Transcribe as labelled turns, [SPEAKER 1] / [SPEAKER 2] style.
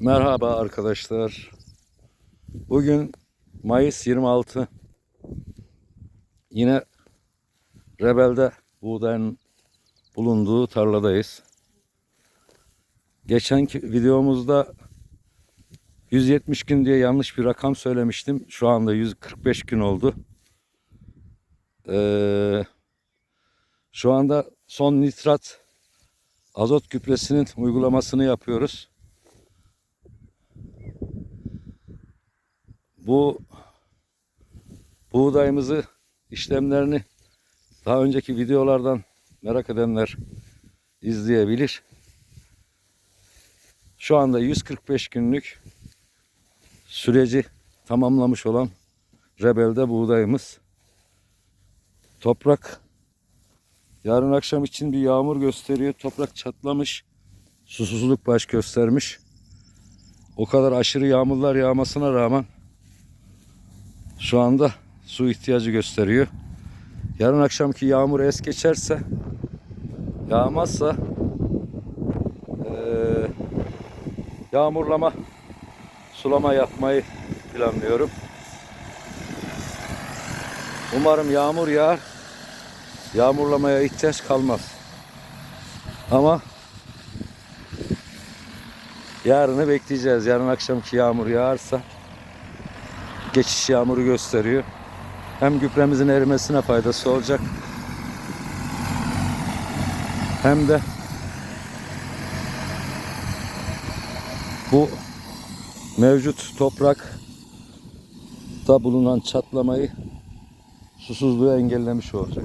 [SPEAKER 1] Merhaba arkadaşlar. Bugün Mayıs 26. Yine Rebel'de buğdayın bulunduğu tarladayız. Geçenki videomuzda 170 gün diye yanlış bir rakam söylemiştim. Şu anda 145 gün oldu. Ee, şu anda son nitrat azot gübresinin uygulamasını yapıyoruz. Bu buğdayımızı işlemlerini daha önceki videolardan merak edenler izleyebilir. Şu anda 145 günlük süreci tamamlamış olan Rebel'de buğdayımız. Toprak yarın akşam için bir yağmur gösteriyor. Toprak çatlamış. Susuzluk baş göstermiş. O kadar aşırı yağmurlar yağmasına rağmen şu anda su ihtiyacı gösteriyor. Yarın akşamki yağmur es geçerse yağmazsa eee, yağmurlama sulama yapmayı planlıyorum. Umarım yağmur yağar. Yağmurlamaya ihtiyaç kalmaz. Ama yarını bekleyeceğiz. Yarın akşamki yağmur yağarsa geçiş yağmuru gösteriyor. Hem gübremizin erimesine faydası olacak. Hem de bu mevcut toprakta bulunan çatlamayı susuzluğu engellemiş olacak.